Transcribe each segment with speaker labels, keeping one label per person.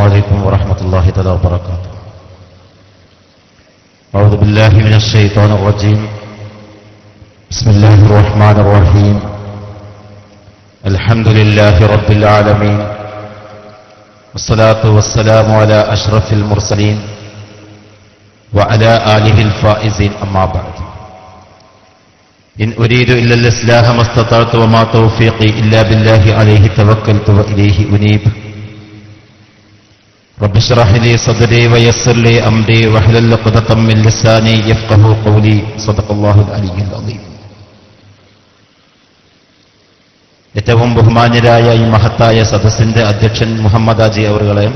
Speaker 1: عليكم ورحمة الله تعالى وبركاته. أعوذ بالله من الشيطان الرجيم. بسم الله الرحمن الرحيم. الحمد لله رب العالمين. والصلاة والسلام على أشرف المرسلين وعلى آله الفائزين. أما بعد. إن أريد إلا الإصلاح ما استطعت وما توفيقي إلا بالله عليه توكلت وإليه أنيب. رب اشرح لي صدري ويسر لي أمري واحلل عقدة من لساني يفقه قولي صدق الله العلي العظيم ഏറ്റവും ബഹുമാന്യരായ ഈ മഹത്തായ സദസ്സിന്റെ അധ്യക്ഷൻ മുഹമ്മദ് ആജി അവറുകളെ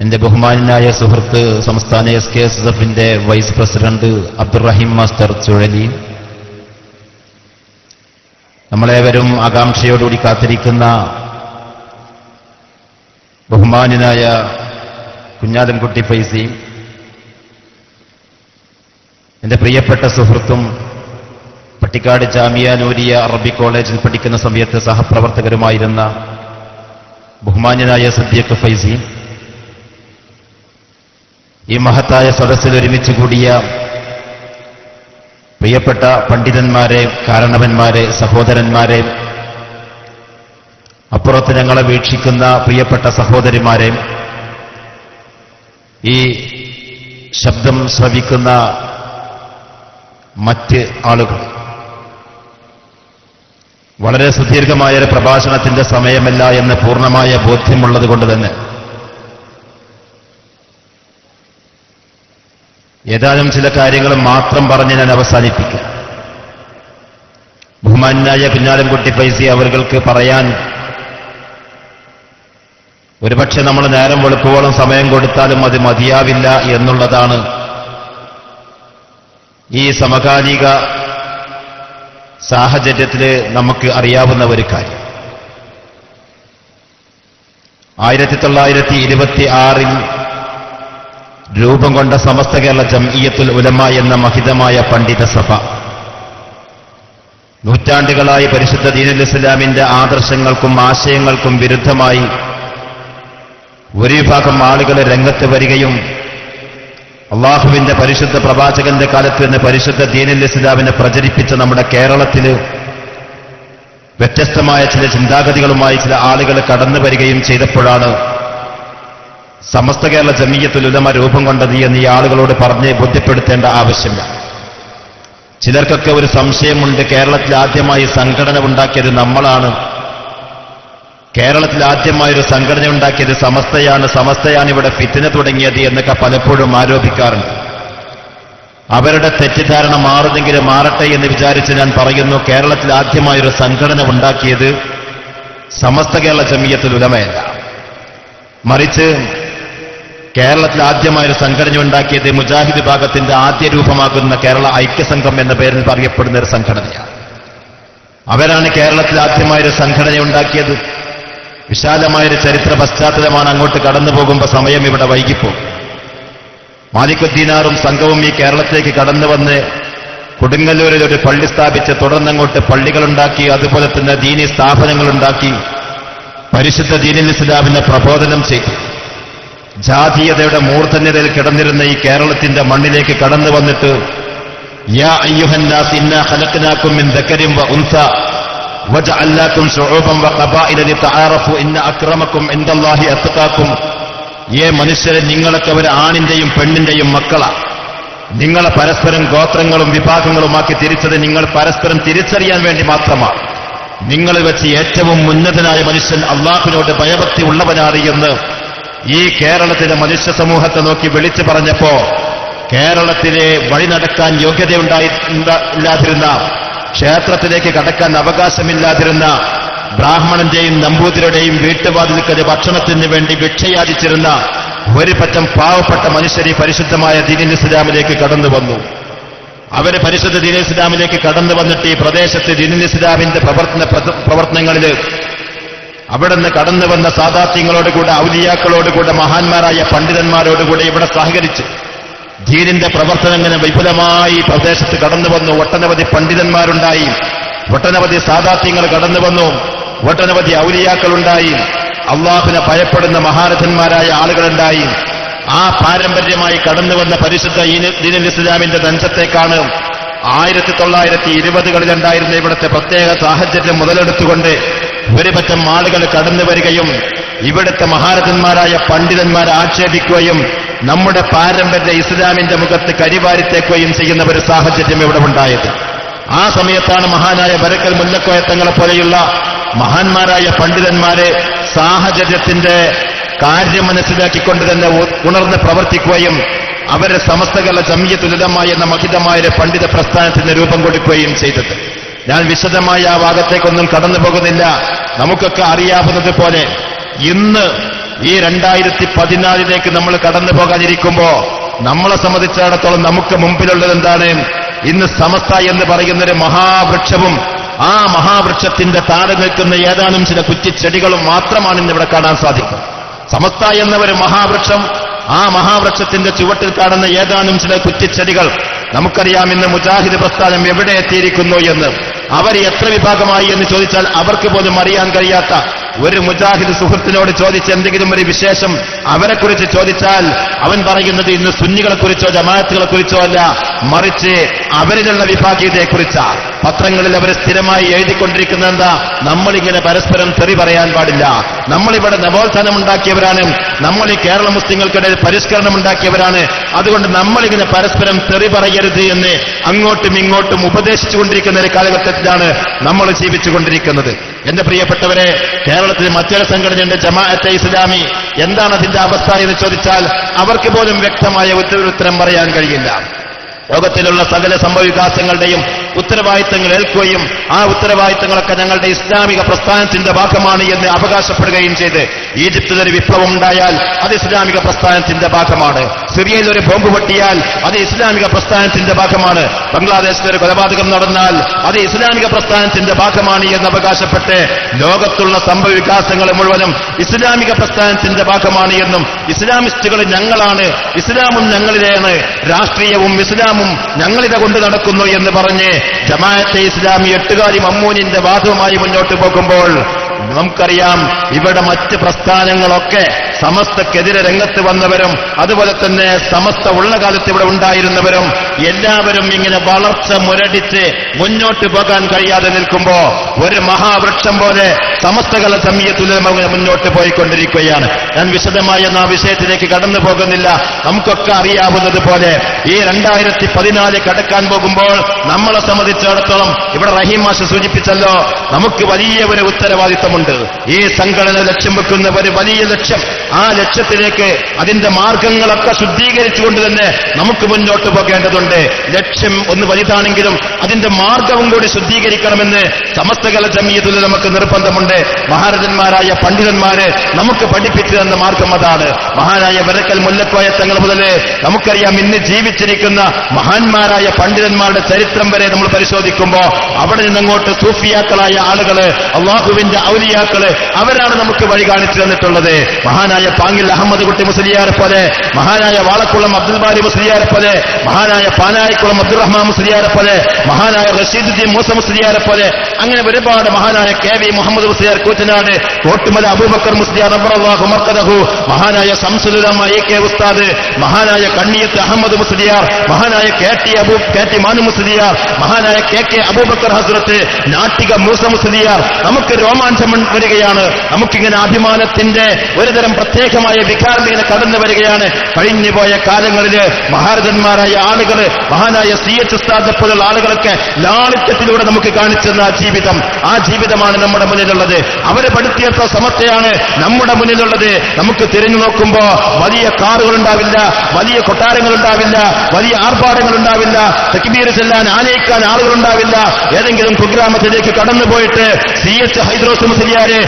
Speaker 1: എന്റെ ബഹുമാനായ സുഹൃത്ത് സംസ്ഥാന എസ് കെ എസ് എഫിന്റെ vice president Abdurahim master Chuzhali നമ്മളേവരും ആകാംക്ഷയോടുകൂടി കാത്തിരിക്കുന്ന ബഹുമാനായ കുഞ്ഞാലൻകുട്ടി ഫൈസി എന്റെ പ്രിയപ്പെട്ട സുഹൃത്തും പട്ടിക്കാട് ജാമിയ നൂരിയ അറബി കോളേജിൽ പഠിക്കുന്ന സമയത്ത് സഹപ്രവർത്തകരുമായിരുന്ന ബഹുമാന്യനായ സദ്യക്ക് ഫൈസി ഈ മഹത്തായ സദസ്സിൽ ഒരുമിച്ച് കൂടിയ പ്രിയപ്പെട്ട പണ്ഡിതന്മാരെ കാരണവന്മാരെ സഹോദരന്മാരെ അപ്പുറത്ത് ഞങ്ങളെ വീക്ഷിക്കുന്ന പ്രിയപ്പെട്ട സഹോദരിമാരെ ഈ ശബ്ദം ശ്രവിക്കുന്ന മറ്റ് ആളുകൾ. വളരെ സുദീർഘമായ ഒരു പ്രഭാഷണത്തിന്റെ സമയമല്ല എന്ന് പൂർണമായ ബോധ്യമുള്ളത് കൊണ്ട് തന്നെ. ഏതാനും ചില കാര്യങ്ങൾ മാത്രം പറഞ്ഞ് ഞാൻ അവസാനിപ്പിക്കാം. ബഹുമാനായ കുഞ്ഞാലംകുട്ടി പൈസി അവർക്ക് പറയാൻ ഒരുപക്ഷെ നമ്മൾ നേരം വെളുക്കുവോളം സമയം കൊടുത്താലും അത് മതിയാവില്ല എന്നുള്ളതാണ് ഈ സമകാലിക സാഹചര്യത്തിൽ നമുക്ക് അറിയാവുന്ന ഒരു കാര്യം. ആയിരത്തി തൊള്ളായിരത്തി ഇരുപത്തി ആറിൽ രൂപം കൊണ്ട സമസ്ത കേരള ജംഇയത്തുൽ ഉലമ എന്ന മഹിതമായ പണ്ഡിത സഭ നൂറ്റാണ്ടുകളായി പരിശുദ്ധ ദീനുൽ ഇസ്ലാമിന്റെ ആദർശങ്ങൾക്കും ആശയങ്ങൾക്കും വിരുദ്ധമായി ഒരു വിഭാഗം ആളുകൾ രംഗത്ത് വരികയും അള്ളാഹുവിന്റെ പരിശുദ്ധ പ്രവാചകന്റെ കാലത്ത് നിന്ന് പരിശുദ്ധ ദീനൽ ഇസ്ലാമിനെ പ്രചരിപ്പിച്ച നമ്മുടെ കേരളത്തിൽ വ്യത്യസ്തമായ ചില ചിന്താഗതികളുമായി ചില ആളുകൾ കടന്നു വരികയും ചെയ്തപ്പോഴാണ് സമസ്ത കേരള ജമീയത്തിൽ ഉലമ രൂപം കൊണ്ടത് എന്ന് ഈ ആളുകളോട് പറഞ്ഞ് ബോധ്യപ്പെടുത്തേണ്ട ആവശ്യമില്ല ചിലർക്കൊക്കെ ഒരു സംശയമുണ്ട് കേരളത്തിൽ ആദ്യമായി സംഘടന ഉണ്ടാക്കിയത് നമ്മളാണ്. കേരളത്തിൽ ആദ്യമായൊരു സംഘടന ഉണ്ടാക്കിയത് സമസ്തയാണ്. സമസ്തയാണ് ഇവിടെ ഫിത്തിന് തുടങ്ങിയത് എന്നൊക്കെ പലപ്പോഴും ആരോപിക്കാറുണ്ട്. അവരുടെ തെറ്റിദ്ധാരണ മാറുന്നെങ്കിലും മാറട്ടെ എന്ന് വിചാരിച്ച് ഞാൻ പറയുന്നു കേരളത്തിൽ ആദ്യമായൊരു സംഘടന ഉണ്ടാക്കിയത് സമസ്ത കേരള ജമീയത്തിൽ ഉലമയല്ല. മറിച്ച് കേരളത്തിൽ ആദ്യമായൊരു സംഘടന ഉണ്ടാക്കിയത് മുജാഹിദ് വിഭാഗത്തിന്റെ ആദ്യ രൂപമാകുന്ന കേരള ഐക്യസംഘം എന്ന പേരിൽ പറയപ്പെടുന്ന ഒരു സംഘടനയാണ്. അവരാണ് കേരളത്തിൽ ആദ്യമായൊരു സംഘടന ഉണ്ടാക്കിയത്. വിശാലമായൊരു ചരിത്ര പശ്ചാത്തലമാണ് അങ്ങോട്ട് കടന്നു പോകുമ്പോൾ സമയം ഇവിടെ വൈകിപ്പോ മാലിക്കുദ്ദീനാറും സംഘവും ഈ കേരളത്തിലേക്ക് കടന്നു വന്ന് കൊടുങ്ങല്ലൂരിൽ ഒരു പള്ളി സ്ഥാപിച്ച് തുടർന്നങ്ങോട്ട് പള്ളികളുണ്ടാക്കി അതുപോലെ തന്നെ ദീനി സ്ഥാപനങ്ങളുണ്ടാക്കി പരിശുദ്ധ ദീനിൽ പ്രബോധനം ചെയ്തു. ജാതീയതയുടെ മൂർധന്യതയിൽ കിടന്നിരുന്ന ഈ കേരളത്തിന്റെ മണ്ണിലേക്ക് കടന്നു വന്നിട്ട് യാ അയ്യുഹന്നാസ് ഇന്ന ഖലഖനാകും മിൻ ദക്കരിം വ ഉൻസ. വജഅൽനാകും شعوبا وقبائل لتعارفوا ان ഇന്ന അക്റമകും ഇൻദല്ലാഹി اتقاكم ഏ മനുഷ്യരെ നിങ്ങളൊക്കെ ഒരു ആണിന്റെയും പെണ്ണിന്റെയും മക്കളാ. നിങ്ങളെ പരസ്പരം ഗോത്രങ്ങളും വിഭാഗങ്ങളുമാക്കി തിരിച്ചത് നിങ്ങൾ പരസ്പരം തിരിച്ചറിയാൻ വേണ്ടി മാത്രമാണ് നിങ്ങൾ വെച്ച് ഏറ്റവും ഉന്നതനായ മനുഷ്യൻ അള്ളാഹുവിനോട് ഭയഭക്തി ഉള്ളവനാണ് എന്ന് ഈ കേരളത്തിലെ മനുഷ്യ സമൂഹത്തെ നോക്കി വിളിച്ചു പറഞ്ഞപ്പോ കേരളത്തിലെ വഴി നടക്കാൻ യോഗ്യതയുണ്ടായി ഇല്ലാതിരുന്ന ക്ഷേത്രത്തിലേക്ക് കടക്കാൻ അവകാശമില്ലാതിരുന്ന ബ്രാഹ്മണന്റെയും നമ്പൂതിരുടെയും വീട്ടുവാതിൽക്കൽ ഭക്ഷണത്തിന് വേണ്ടി ഭിക്ഷയാചിച്ചിരുന്ന ഒരു പറ്റം പാവപ്പെട്ട മനുഷ്യരെ പരിശുദ്ധമായ ദീനിൽ ഇസ്ലാമിലേക്ക് കടന്നു വന്നു. അവരെ പരിശുദ്ധ ദീന ഇസ്ലാമിലേക്ക് കടന്നു വന്നിട്ട് ഈ പ്രദേശത്ത് ദീനിൽ ഇസ്ലാമിന്റെ പ്രവർത്തന പ്രവർത്തനങ്ങളിൽ അവിടെ നിന്ന് കടന്നു വന്ന സാദാത്യങ്ങളോടുകൂടെ ഔലിയാക്കളോടുകൂടെ മഹാന്മാരായ പണ്ഡിതന്മാരോടുകൂടെ ഇവിടെ സഹകരിച്ചു ധീരിന്റെ പ്രവർത്തനം ഇങ്ങനെ വിപുലമായി പ്രദേശത്ത് കടന്നു വന്നു. ഒട്ടനവധി പണ്ഡിതന്മാരുണ്ടായി. ഒട്ടനവധി സാദാത്യങ്ങൾ കടന്നു വന്നു. ഒട്ടനവധി ഔലിയാക്കളുണ്ടായി. അള്ളാഹുവിനെ ഭയപ്പെടുന്ന മഹാരഥന്മാരായ ആളുകളുണ്ടായി. ആ പാരമ്പര്യമായി കടന്നു വന്ന പരിശുദ്ധ ദീനുൽ ഇസ്ലാമിന്റെ ദംശത്തേക്കാണ് ആയിരത്തി തൊള്ളായിരത്തി ഇരുപതുകളിലുണ്ടായിരുന്ന ഇവിടുത്തെ പ്രത്യേക സാഹചര്യം മുതലെടുത്തുകൊണ്ട് ഒരുപറ്റം ആളുകൾ കടന്നു വരികയും ഇവിടുത്തെ മഹാരഥന്മാരായ പണ്ഡിതന്മാരെ ആക്ഷേപിക്കുകയും നമ്മുടെ പാരമ്പര്യ ഇസ്ലാമിന്റെ മുഖത്ത് കരിവാരിത്തേക്കുകയും ചെയ്യുന്ന ഒരു സാഹചര്യം ഇവിടെ ഉണ്ടായത്. ആ സമയത്താണ് മഹാനായ ബരക്കൽ മുല്ലക്കോയത്തങ്ങളെ പോലെയുള്ള മഹാന്മാരായ പണ്ഡിതന്മാരെ സാഹചര്യത്തിന്റെ കാര്യം മനസ്സിലാക്കിക്കൊണ്ട് തന്നെ ഉണർന്ന് പ്രവർത്തിക്കുകയും അവരെ സമസ്തകല ജമിയത്തുലിതമായ എന്ന മഹിതമായ പണ്ഡിത പ്രസ്ഥാനത്തിന് രൂപം കൊടുക്കുകയും ചെയ്തത്. ഞാൻ വിശദമായ ആ ഭാഗത്തേക്കൊന്നും കടന്നു പോകുന്നില്ല നമുക്കൊക്കെ അറിയാവുന്നത് പോലെ ഇന്ന് ഈ രണ്ടായിരത്തി പതിനാലിലേക്ക് നമ്മൾ കടന്നു പോകാനിരിക്കുമ്പോ നമ്മളെ സംബന്ധിച്ചിടത്തോളം നമുക്ക് മുമ്പിലുള്ളത് എന്താണ്? ഇന്ന് സമസ്ത എന്ന് പറയുന്ന ഒരു മഹാവൃക്ഷവും ആ മഹാവൃക്ഷത്തിന്റെ താഴെ നിൽക്കുന്ന ഏതാനും ചില കുറ്റിച്ചെടികളും മാത്രമാണ് ഇന്ന് ഇവിടെ കാണാൻ സാധിക്കുന്നത് സമസ്ത എന്ന ഒരു മഹാവൃക്ഷം ആ മഹാവൃക്ഷത്തിന്റെ ചുവട്ടിൽ കാണുന്ന ഏതാനും ചില കുറ്റിച്ചെടികൾ നമുക്കറിയാം ഇന്ന് മുജാഹിദ് പ്രസ്ഥാനം എവിടെ എത്തിയിരിക്കുന്നു എന്ന്. അവർ എത്ര വിഭാഗമായി എന്ന് ചോദിച്ചാൽ അവർക്ക് പോലും അറിയാൻ കഴിയാത്ത ഒരു മുജാഹിദ് സുഹൃത്തിനോട് ചോദിച്ച എന്തെങ്കിലും ഒരു വിശേഷം അവരെക്കുറിച്ച് ചോദിച്ചാൽ അവൻ പറയുന്നത് ഇന്ന് സുന്നികളെ കുറിച്ചോ ജമാഅത്തുകളെ കുറിച്ചോ അല്ല മറിച്ച് അവരിലുള്ള വിഭാഗീയതയെക്കുറിച്ചാണ് പത്രങ്ങളിൽ അവർ സ്ഥിരമായി എഴുതിക്കൊണ്ടിരിക്കുന്ന എന്താ? നമ്മളിങ്ങനെ പരസ്പരം തെറി പറയാൻ പാടില്ല. നമ്മളിവിടെ നവോത്ഥാനം ഉണ്ടാക്കിയവരാണ്. നമ്മൾ ഈ കേരള മുസ്ലിങ്ങൾക്കിടയിൽ പരിഷ്കരണം ഉണ്ടാക്കിയവരാണ്. അതുകൊണ്ട് നമ്മളിങ്ങനെ പരസ്പരം തെറി പറയരുത് എന്ന് അങ്ങോട്ടും ഇങ്ങോട്ടും ഉപദേശിച്ചുകൊണ്ടിരിക്കുന്ന ഒരു കാലഘട്ടത്തിലാണ് നമ്മൾ ജീവിച്ചുകൊണ്ടിരിക്കുന്നത്. എന്റെ പ്രിയപ്പെട്ടവരെ കേരളത്തിൽ മറ്റൊരു സംഘടനയുണ്ട് ജമാഅത്തെ ഇസ്ലാമി. എന്താണ് അതിന്റെ അവസ്ഥ എന്ന് ചോദിച്ചാൽ അവർക്ക് പോലും വ്യക്തമായ ഉത്തരവുത്തരം പറയാൻ കഴിയില്ല. ലോകത്തിലുള്ള സകല സംഭവവികാസങ്ങളുടെയും ഉത്തരവാദിത്തങ്ങൾ ഏൽക്കുകയും ആ ഉത്തരവാദിത്തങ്ങളൊക്കെ ഞങ്ങളുടെ ഇസ്ലാമിക പ്രസ്ഥാനത്തിന്റെ ഭാഗമാണ് എന്ന് അവകാശപ്പെടുകയും ചെയ്ത് ഈജിപ്തിൽ ഒരു വിപ്ലവം ഉണ്ടായാൽ അത് ഇസ്ലാമിക പ്രസ്ഥാനത്തിന്റെ ഭാഗമാണ്. സിറിയയിൽ ഒരു ബോംബ് പൊട്ടിയാൽ അത് ഇസ്ലാമിക പ്രസ്ഥാനത്തിന്റെ ഭാഗമാണ്. ബംഗ്ലാദേശിൽ ഒരു കൊലപാതകം നടന്നാൽ അത് ഇസ്ലാമിക പ്രസ്ഥാനത്തിന്റെ ഭാഗമാണ് എന്ന് അവകാശപ്പെട്ട് ലോകത്തുള്ള സംഭവ വികാസങ്ങൾ മുഴുവനും ഇസ്ലാമിക പ്രസ്ഥാനത്തിന്റെ ഭാഗമാണ് എന്നും ഇസ്ലാമിസ്റ്റുകൾ ഞങ്ങളാണ് ഇസ്ലാമും ഞങ്ങളിലാണ് രാഷ്ട്രീയവും ഇസ്ലാമും ഞങ്ങളിത കൊണ്ട് നടക്കുന്നു എന്ന് പറഞ്ഞ് ജമാഅത്തെ ഇസ്ലാമി എട്ടുകാരി മമ്മൂനിന്റെ വാദവുമായി മുന്നോട്ട് പോകുമ്പോൾ നമുക്കറിയാം ഇവിടെ മറ്റ് പ്രസ്ഥാനങ്ങളൊക്കെ സമസ്തക്കെതിരെ രംഗത്ത് വന്നവരും അതുപോലെ തന്നെ സമസ്ത ഉള്ള കാലത്ത് ഇവിടെ ഉണ്ടായിരുന്നവരും എല്ലാവരും ഇങ്ങനെ വളർച്ച മുരടിച്ച് മുന്നോട്ട് പോകാൻ കഴിയാതെ നിൽക്കുമ്പോ ഒരു മഹാവൃക്ഷം പോലെ സമസ്തകല സമയത്തുല മുന്നോട്ട് പോയിക്കൊണ്ടിരിക്കുകയാണ്. ഞാൻ വിശദമായ ആ വിഷയത്തിലേക്ക് കടന്നു പോകുന്നില്ല. നമുക്കൊക്കെ അറിയാവുന്നത് പോലെ ഈ രണ്ടായിരത്തി പതിനാല് കടക്കാൻ പോകുമ്പോൾ നമ്മളെ സംബന്ധിച്ചിടത്തോളം ഇവിടെ റഹീം മാഷ് സൂചിപ്പിച്ചല്ലോ നമുക്ക് വലിയ ഒരു ഉത്തരവാദിത്തമുണ്ട്. ഈ സംഘടന ലക്ഷ്യം വെക്കുന്ന ഒരു വലിയ ലക്ഷ്യം. ആ ലക്ഷ്യത്തിലേക്ക് അതിന്റെ മാർഗങ്ങളൊക്കെ ശുദ്ധീകരിച്ചുകൊണ്ട് തന്നെ നമുക്ക് മുന്നോട്ട് പോകേണ്ടതുണ്ട്. ലക്ഷ്യം ഒന്ന് വലുതാണെങ്കിലും അതിന്റെ മാർഗവും കൂടി ശുദ്ധീകരിക്കണമെന്ന് സമസ്തകല ജമീയത്തിൽ നമുക്ക് നിർബന്ധമുണ്ട്. മഹാരാജന്മാരായ പണ്ഡിതന്മാര് നമുക്ക് പഠിപ്പിച്ചു തന്ന മാർഗം അതാണ്. മഹാനായ വരക്കൽ മുല്ലക്കോയ തങ്ങൾ മുതൽ നമുക്കറിയാം ഇന്ന് ജീവിച്ചിരിക്കുന്ന മഹാന്മാരായ പണ്ഡിതന്മാരുടെ ചരിത്രം വരെ നമ്മൾ പരിശോധിക്കുമ്പോൾ അവിടെ നിന്നങ്ങോട്ട് സൂഫിയാക്കളായ ആളുകൾ അള്ളാഹുവിന്റെ ഔലിയാക്കൾ അവരാണ് നമുക്ക് വഴി കാണിച്ചു തന്നിട്ടുള്ളത്. മഹാനായ പാങ്ങിൽ അഹമ്മദ് കുട്ടി മുസ്ലിയാരെ പോലെ മഹാനായ വാളക്കുളം അബ്ദുൽ ബാരി മുസ്ലിയാരെ പോലെ മഹാനായ പാനായിക്കുളം അബ്ദുറഹ്മാൻ മുസ്ലിയാരെ പോലെ മഹാനായ റഷീദുദ്ദീൻ മൂസ മുസ്ലിയാരെ പോലെ അങ്ങനെ ഒരുപാട് മഹാനായ കെ വി മുഹമ്മദ് മുസ്ലിയാർ കൂറ്റനാട് കോട്ടുമല അബൂബക്കർ മുസ്ലിയാർ മഹാനായ സംസുലുലമ എ കെ ഉസ്താദ് മഹാനായ കണ്ണിയത്ത് അഹമ്മദ് മുസ്ലിയാർ മഹാനായ K T Abu K T Manu Musliyar മഹാനായ കെ കെ അബൂബക്കർ ഹസ്രത്ത് നാട്ടിക മൂസ മുസ്ലിയാർ നമുക്ക് രോമാഞ്ചം വരികയാണ്. നമുക്കിങ്ങനെ അഭിമാനത്തിന്റെ ഒരുതരം പ്രത്യേകമായ വികാരം ഇങ്ങനെ കടന്നു വരികയാണ്. കഴിഞ്ഞുപോയ കാലങ്ങളിൽ മഹാരഥന്മാരായ ആളുകൾ മഹാനായ സി എച്ച് ഉസ്താദ് പോലുള്ള ആളുകളൊക്കെ ലാളിത്യത്തിലൂടെ നമുക്ക് കാണിച്ചെന്ന ആ ജീവിതം. ആ ജീവിതമാണ് നമ്മുടെ മുന്നിലുള്ളത്. അവരെ പഠിത്തിയെടുത്ത സമത്തെയാണ് നമ്മുടെ മുന്നിലുള്ളത്. നമുക്ക് തിരിഞ്ഞു നോക്കുമ്പോ വലിയ കാറുകൾ ഉണ്ടാവില്ല വലിയ കൊട്ടാരങ്ങൾ ഉണ്ടാവില്ല വലിയ ആർഭാടങ്ങൾ ഉണ്ടാവില്ല തെക്കിബീർ ചെല്ലാൻ ആനയിക്കാൻ ആളുകൾ ഉണ്ടാവില്ല ഏതെങ്കിലും കുഗ്രാമത്തിലേക്ക് കടന്നുപോയിട്ട് സി എച്ച് ഹൈദ്രോസ് മുസ്ലിയാരെ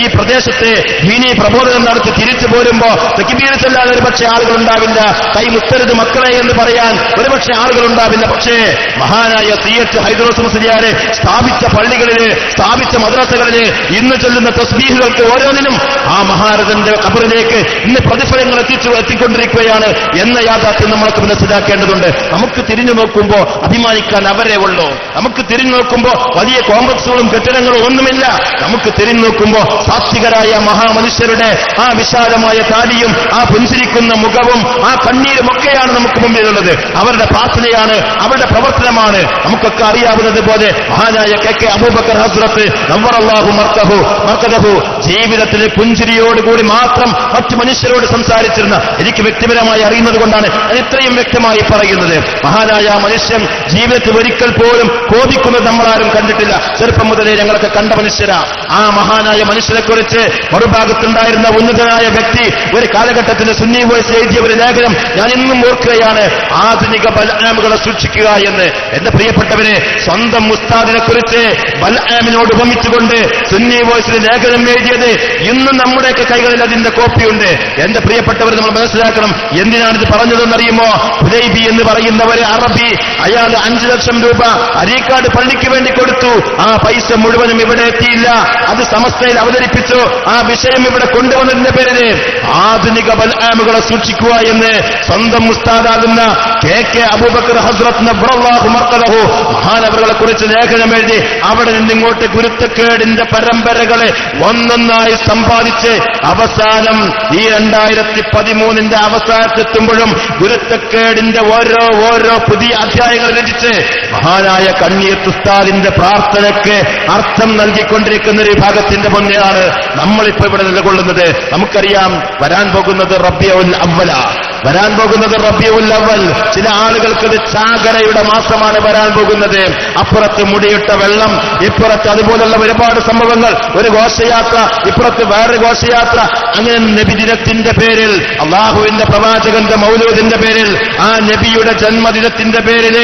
Speaker 1: ഈ പ്രദേശത്തെ ഭീനി പ്രബോധനം നടത്തി തിരിച്ചു പോരുമ്പോ തെക്കിബീർ ചെല്ലാൻ ആളുകളുണ്ടാവില്ല. തൈ ആളുകൾ ഉണ്ടാവില്ല കൈ മുത്തരുത് മക്കളെ എന്ന് പറയാൻ ഒരുപക്ഷെ ആളുകൾ ഉണ്ടാവില്ല പക്ഷേ മഹാനായ സി എച്ച് ഹൈദ്രോസ് മുസ്ലിയാരെ സ്ഥാപിച്ച പള്ളികളിൽ സ്ഥാപിച്ച മദ്രസകളിൽ ഇന്ന് ചൊല്ലുന്ന തസ്ബീഹുകൾക്ക് ഓരോന്നിനും ആ മഹാരഥന്റെ കബറിലേക്ക് ഇന്ന് പ്രതിഫലങ്ങൾ എത്തിച്ചു എത്തിക്കൊണ്ടിരിക്കുകയാണ് എന്ന യാഥാർത്ഥ്യം നമ്മൾക്ക് മനസ്സിലാക്കേണ്ടതുണ്ട്. നമുക്ക് തിരിഞ്ഞു നോക്കുമ്പോ അഭിമാനിക്കാൻ അവരെ ഉള്ളൂ. നമുക്ക് തിരിഞ്ഞു നോക്കുമ്പോ വലിയ കോംപ്ലക്സുകളും കെട്ടിടങ്ങളും ഒന്നുമില്ല. നമുക്ക് തിരിഞ്ഞു നോക്കുമ്പോ സാത്വികരായ മഹാമനുഷ്യരുടെ ആ വിശാലമായ താടിയും ആ പുഞ്ചിരിക്കുന്ന മുഖവും ആ കണ്ണീരുമൊക്കെയാണ് നമുക്ക് മുമ്പിലുള്ളത്. അവരുടെ പ്രാർത്ഥനയാണ് അവരുടെ പ്രവർത്തനമാണ്. നമുക്കൊക്കെ അറിയാവുന്നത് പോലെ മഹാനായ കെ കെ അബൂബക്കർ ഹസ്രത്ത് നവറല്ലാഹു മർക്കഹു മർക്കഹു ജീവിതത്തിൽ പുഞ്ചിരിയോടുകൂടി മാത്രം മറ്റു മനുഷ്യരോട് സംസാരിച്ചിരുന്ന എനിക്ക് വ്യക്തിപരമായി അറിയുന്നത് കൊണ്ടാണ് ഞാൻ ഇത്രയും വ്യക്തമായി പറയുന്നത്. മഹാനായ മനുഷ്യൻ ജീവിതത്തിൽ ഒരിക്കൽ പോലും കോപിക്കുന്നത് നമ്മളാരും കണ്ടിട്ടില്ല. ചെറുപ്പം മുതലേ ഞങ്ങളൊക്കെ കണ്ട മനുഷ്യരാ. ആ മഹാനായ മനുഷ്യനെക്കുറിച്ച് മറുഭാഗത്തുണ്ടായിരുന്ന മറുഭാഗത്തുണ്ടായിരുന്ന ഉന്നതനായ വ്യക്തി ഒരു കാലഘട്ടത്തിന് സുന്നി വോയിസ് എഴുതിയ ഒരു ലേഖനം ഞാൻ ഇന്നും ഓർക്കുകയാണ്. ആധുനിക ബലാമുകളെ സൂക്ഷിക്കുക എന്ന്. എന്റെ പ്രിയപ്പെട്ടവരെ സ്വന്തം മുസ്താദിനെ കുറിച്ച് ബലാമിനോട് ഉപമിച്ചുകൊണ്ട് സുന്നി വോയിസിന് ലേഖനം എഴുതിയത് ഇന്നും നമ്മുടെയൊക്കെ കൈകളിൽ അതിന്റെ കോപ്പിയുണ്ട്. എന്റെ പ്രിയപ്പെട്ടവർ നമ്മൾ മനസ്സിലാക്കണം എന്തിനാണിത് പറഞ്ഞതെന്നറിയുമോ? ഹുദൈബി എന്ന് പറയുന്ന ഒരു അറബി അയാൾ അഞ്ചു ലക്ഷം രൂപ അരീക്കാട് പള്ളിക്ക് വേണ്ടി കൊടുത്തു. ആ പൈസ മുഴുവനും ഇവിടെ എത്തിയില്ല. അത് സമസ്തയിൽ അവതരിപ്പിച്ചു. ആ വിഷയം ഇവിടെ കൊണ്ടുവന്നതിന്റെ പേരിൽ ആധുനിക ബൽആമുകളെ സൂക്ഷിക്കുക എന്ന് സ്വന്തം മുസ്താദാകുന്ന കെ കെ അബൂബക്കർ ഹസ്രത് നബ്രല്ലാഹു മർക്കലഹു മഹാനവറുകളെ കുറിച്ച് ലേഖനം എഴുതി അവിടെ നിന്നിങ്ങോട്ട് ഗുരുത്തക്കേടിന്റെ പരമ്പരകളെ ഒന്നൊന്നായി സമ്പാദിച്ച് അവസാനം ഈ രണ്ടായിരത്തി പതിമൂന്നിന്റെ അവസാനത്തെത്തുമ്പോഴും ഗുരുത്തക്കേടിന്റെ ഓരോ ഓരോ പുതിയ അധ്യായങ്ങൾ രചിച്ച് മഹാനായ കണ്ണീർ ഉസ്താദിന്റെ പ്രാർത്ഥനയ്ക്ക് അർത്ഥം നൽകിക്കൊണ്ടിരിക്കുന്ന ഒരു വിഭാഗത്തിന്റെ മുന്നിലാണ് നമ്മളിപ്പോ ഇവിടെ നിലകൊള്ളുന്നത്. നമുക്കറിയാം വരാൻ പോകുന്നത് റബ്യഉൽ അവല വരാൻ പോകുന്നത് റബിയുൽ അവൽ ചില ആളുകൾക്ക് ഇത് ചാകരയുടെ മാസമാണ് വരാൻ പോകുന്നത്. അപ്പുറത്ത് മുടിയിട്ട വെള്ളം ഇപ്പുറത്ത് അതുപോലുള്ള ഒരുപാട് സംഭവങ്ങൾ. ഒരു ഘോഷയാത്ര ഇപ്പുറത്ത് വേറെ ഘോഷയാത്ര. അങ്ങനെ നബിദിനത്തിന്റെ പേരിൽ അള്ളാഹുവിന്റെ പ്രവാചകന്റെ മൗലൂദിന്റെ പേരിൽ ആ നബിയുടെ ജന്മദിനത്തിന്റെ പേരിൽ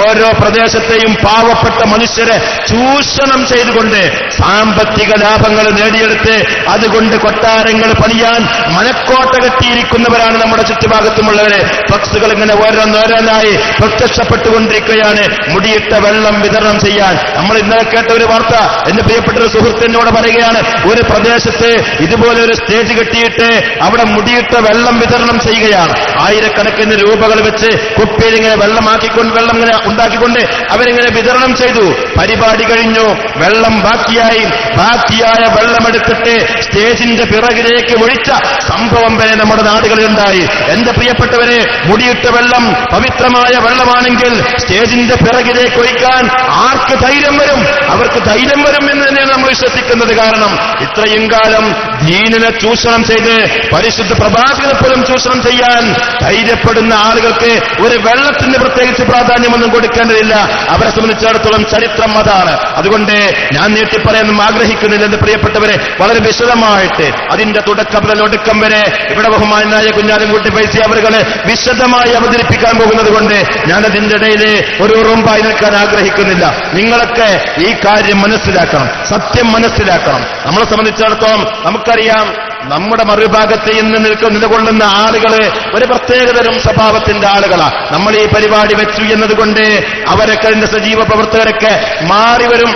Speaker 1: ഓരോ പ്രദേശത്തെയും പാവപ്പെട്ട മനുഷ്യരെ ചൂഷണം ചെയ്തുകൊണ്ട് സാമ്പത്തിക ലാഭങ്ങൾ നേടിയെടുത്ത് അതുകൊണ്ട് കൊട്ടാരങ്ങൾ പണിയാൻ മനക്കോട്ട കെട്ടിയിരിക്കുന്നവരാണ് നമ്മുടെ ചുറ്റുഭാഗത്തുമുള്ളവരെ ഫ്ലക്സുകൾ ഇങ്ങനെ ഓരോന്നോരോന്നായി പ്രത്യക്ഷപ്പെട്ടുകൊണ്ടിരിക്കുകയാണ്. മുടിയിട്ട വെള്ളം വിതരണം ചെയ്യാൻ. നമ്മൾ ഇന്നലെ കേട്ട ഒരു വാർത്ത എന്റെ പ്രിയപ്പെട്ട ഒരു സുഹൃത്തിനോട് പറയുകയാണ് ഒരു പ്രദേശത്ത് ഇതുപോലെ ഒരു സ്റ്റേജ് കെട്ടിയിട്ട് അവിടെ മുടിയിട്ട വെള്ളം വിതരണം ചെയ്യുകയാണ്. ആയിരക്കണക്കിന് രൂപകൾ വെച്ച് കുപ്പിയിൽ ഇങ്ങനെ വെള്ളമാക്കിക്കൊണ്ട് വെള്ളം ഇങ്ങനെ ഉണ്ടാക്കിക്കൊണ്ട് അവരിങ്ങനെ വിതരണം ചെയ്തു. പരിപാടി കഴിഞ്ഞു. വെള്ളം ബാക്കിയായി. ബാക്കിയായ വെള്ളമെടുത്തിട്ട് സ്റ്റേജിന്റെ പിറകിലേക്ക് ഒഴിച്ച സംഭവം വരെ നമ്മുടെ നാടുകളിൽ ഉണ്ടായി എന്റെ പ്രിയപ്പെട്ടവരെ മുടിയിട്ട വെള്ളം പവിത്രമായ വെള്ളമാണെങ്കിൽ സ്റ്റേജിന്റെ പിറകിലേക്ക് ഒഴിക്കാൻ ആർക്ക് ധൈര്യം വരും? അവർക്ക് ധൈര്യം വരും എന്ന് തന്നെയാണ് നമ്മൾ വിശ്വസിക്കുന്നത്. കാരണം ഇത്രയും കാലം ദീനിനെ ചൂഷണം ചെയ്ത് പരിശുദ്ധ പ്രഭാഷകനെ പോലും ചൂഷണം ചെയ്യാൻ ധൈര്യപ്പെടുന്ന ആളുകൾക്ക് ഒരു വെള്ളത്തിന് പ്രത്യേകിച്ച് പ്രാധാന്യമൊന്നും കൊടുക്കേണ്ടതില്ല. അവരെ സംബന്ധിച്ചിടത്തോളം ചരിത്രം അതാണ്. അതുകൊണ്ട് ഞാൻ നീട്ടി നീട്ടിപ്പറയാനും ആഗ്രഹിക്കുന്നില്ല എന്റെ പ്രിയപ്പെട്ടവരെ. വളരെ വിശദമായിട്ട് അതിന്റെ തുടക്കം മുതൽ ഒടുക്കം വരെ ഇവിടെ ബഹുമാനായ കുഞ്ഞാലും കുട്ടി പൈസ അവരുകളെ വിശദമായി അവതരിപ്പിക്കാൻ പോകുന്നത് കൊണ്ട് ഞാൻ അതിന്റെ ഇടയിൽ ഒരു ഉറുമ്പായി നിൽക്കാൻ ആഗ്രഹിക്കുന്നില്ല. നിങ്ങളൊക്കെ ഈ കാര്യം മനസ്സിലാക്കണം. സത്യം മനസ്സിലാക്കണം. നമ്മളെ സംബന്ധിച്ചിടത്തോളം നമുക്കറിയാം നമ്മുടെ മറുഭാഗത്ത് ഇന്ന് നിൽക്കുന്ന നിലകൊള്ളുന്ന ആളുകൾ ഒരു പ്രത്യേകതരം സ്വഭാവത്തിന്റെ ആളുകളാണ് നമ്മൾ ഈ പരിപാടി വെച്ചു എന്നതുകൊണ്ട് അവരൊക്കെ അതിന്റെ സജീവ പ്രവർത്തകരൊക്കെ മാറി വരും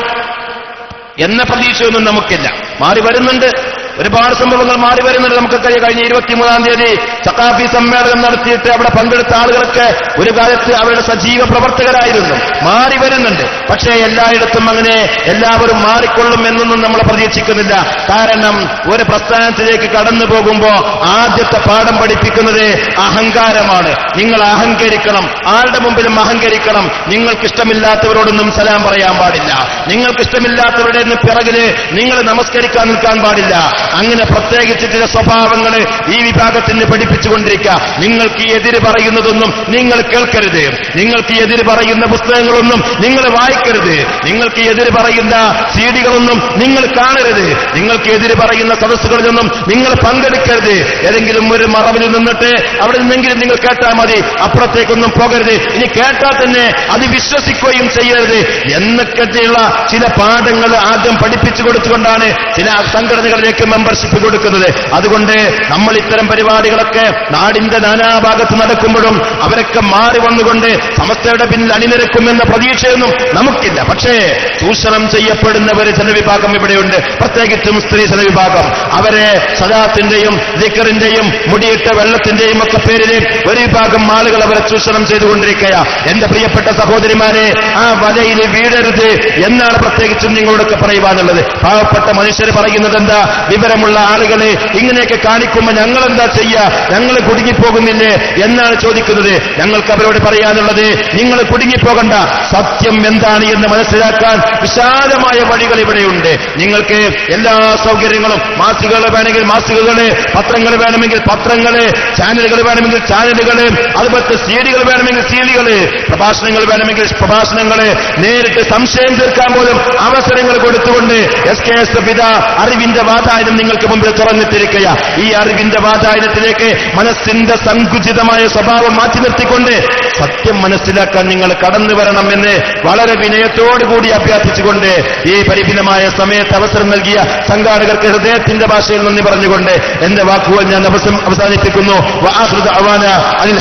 Speaker 1: എന്ന പ്രതീക്ഷയൊന്നും നമുക്കില്ല. മാറി വരുന്നുണ്ട്. ഒരുപാട് സംഭവങ്ങൾ മാറി വരുന്നുണ്ട്. നമുക്കൊക്കെ കഴിഞ്ഞ ഇരുപത്തിമൂന്നാം തീയതി സക്കാഫി സമ്മേളനം നടത്തിയിട്ട് അവിടെ പങ്കെടുത്ത ആളുകളൊക്കെ ഒരു കാലത്ത് അവരുടെ സജീവ പ്രവർത്തകരായിരുന്നു. മാറി വരുന്നുണ്ട്. പക്ഷേ എല്ലായിടത്തും അങ്ങനെ എല്ലാവരും മാറിക്കൊള്ളും എന്നൊന്നും നമ്മൾ പ്രതീക്ഷിക്കുന്നില്ല. കാരണം ഒരു പ്രസ്ഥാനത്തിലേക്ക് കടന്നു പോകുമ്പോ ആദ്യത്തെ പാഠം പഠിപ്പിക്കുന്നത് അഹങ്കാരമാണ്. നിങ്ങൾ അഹങ്കരിക്കണം. ആരുടെ മുമ്പിലും അഹങ്കരിക്കണം. നിങ്ങൾക്കിഷ്ടമില്ലാത്തവരോടൊന്നും സലാം പറയാൻ പാടില്ല. നിങ്ങൾക്കിഷ്ടമില്ലാത്തവരുടെ പിറകിൽ നിങ്ങൾ നമസ്കരിക്കാൻ നിൽക്കാൻ പാടില്ല. അങ്ങനെ പ്രത്യേകിച്ച് ചില സ്വഭാവങ്ങളെ ഈ വിഭാഗത്തിന് പഠിപ്പിച്ചുകൊണ്ടിരിക്കുക. നിങ്ങൾക്ക് എതിര് പറയുന്നതൊന്നും നിങ്ങൾ കേൾക്കരുത്. നിങ്ങൾക്ക് എതിര് പറയുന്ന പുസ്തകങ്ങളൊന്നും നിങ്ങൾ വായിക്കരുത്. നിങ്ങൾക്ക് എതിര് പറയുന്ന സീഡികളൊന്നും നിങ്ങൾ കാണരുത്. നിങ്ങൾക്ക് എതിര് പറയുന്ന സദസ്സുകളിൽ നിന്നും നിങ്ങൾ പങ്കെടുക്കരുത്. ഏതെങ്കിലും ഒരു മറവിൽ നിന്നിട്ട് അവിടെ നിന്നെങ്കിലും നിങ്ങൾ കേട്ടാൽ മതി. അപ്പുറത്തേക്കൊന്നും പോകരുത്. ഇനി കേട്ടാൽ തന്നെ അത് വിശ്വസിക്കുകയും ചെയ്യരുത് എന്നൊക്കെയുള്ള ചില പാഠങ്ങൾ ആദ്യം പഠിപ്പിച്ചു കൊടുത്തുകൊണ്ടാണ് ചില സംഘടനകളിലേക്ക് മെമ്പർഷിപ്പ് കൊടുക്കുന്നത്. അതുകൊണ്ട് നമ്മൾ ഇത്തരം പരിപാടികളൊക്കെ നാടിന്റെ നാനാഭാഗത്ത് നടക്കുമ്പോഴും അവരൊക്കെ മാറി വന്നുകൊണ്ട് സമസ്തയുടെ പിന്നിൽ അണിനിരക്കുമെന്ന പ്രതീക്ഷയൊന്നും നമുക്കില്ല. പക്ഷേ ചൂഷണം ചെയ്യപ്പെടുന്ന ഒരു ജനവിഭാഗം ഇവിടെയുണ്ട്. പ്രത്യേകിച്ചും സ്ത്രീ ജനവിഭാഗം. അവരെ സദാത്തിന്റെയും ദിക്കറിന്റെയും മുടിയിട്ട വെള്ളത്തിന്റെയും ഒക്കെ പേരിൽ ഒരു വിഭാഗം ആളുകൾ അവരെ ചൂഷണം ചെയ്തുകൊണ്ടിരിക്കുക എന്റെ പ്രിയപ്പെട്ട സഹോദരിമാരെ ആ വലയിൽ വീഴരുത് എന്നാണ് പ്രത്യേകിച്ചും നിങ്ങളോടൊക്കെ പറയുവാനുള്ളത്. പാവപ്പെട്ട മനുഷ്യർ പറയുന്നത് എന്താ വിവരമുള്ള ആളുകളെ ഇങ്ങനെയൊക്കെ കാണിക്കുമ്പോൾ ഞങ്ങൾ എന്താ ചെയ്യുക ഞങ്ങൾ കുടുങ്ങിപ്പോകുന്നില്ലേ? എന്നാണ് ചോദിക്കുന്നത്. ഞങ്ങൾക്ക് അവരോട് പറയാനുള്ളത് നിങ്ങൾ കുടുങ്ങിപ്പോകണ്ട. സത്യം എന്താണ് എന്ന് മനസ്സിലാക്കാൻ വിശാലമായ വഴികൾ ഇവിടെയുണ്ട്. നിങ്ങൾക്ക് എല്ലാ സൗകര്യങ്ങളും മാസികകൾ വേണമെങ്കിൽ മാസികകൾ പത്രങ്ങൾ വേണമെങ്കിൽ പത്രങ്ങൾ ചാനലുകൾ വേണമെങ്കിൽ ചാനലുകൾ അതുപോലത്തെ സീഡികൾ വേണമെങ്കിൽ സീഡികൾ പ്രഭാഷണങ്ങൾ വേണമെങ്കിൽ പ്രഭാഷണങ്ങൾ നേരിട്ട് സംശയം തീർക്കാൻ പോലും അവസരങ്ങൾ കൊടുത്തുകൊണ്ട് എസ് കെ എസ് പിത അറിവിന്റെ വാതായനം നിങ്ങൾക്ക് മുമ്പിൽ തുറന്നിട്ടിരിക്കുക ഈ അറിവിന്റെ വാതായനത്തിലേക്ക് മനസ്സിന്റെ സങ്കുചിതമായ സ്വഭാവം മാറ്റി നിർത്തിക്കൊണ്ട് സത്യം മനസ്സിലാക്കാൻ നിങ്ങൾ കടന്നു വരണമെന്ന് വളരെ വിനയത്തോടുകൂടി അഭ്യർത്ഥിച്ചുകൊണ്ട് ഈ പരിഭിന്നമായ സമയത്ത് അവസരം നൽകിയ സംഘാടകർക്ക് ഹൃദയത്തിന്റെ ഭാഷയിൽ നന്ദി പറഞ്ഞുകൊണ്ട് എന്റെ വാക്കുകൾ ഞാൻ അവസം- അവസാനിപ്പിക്കുന്നു. അസ്സാം ദഅവാന അനിൽ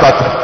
Speaker 1: വാത്തു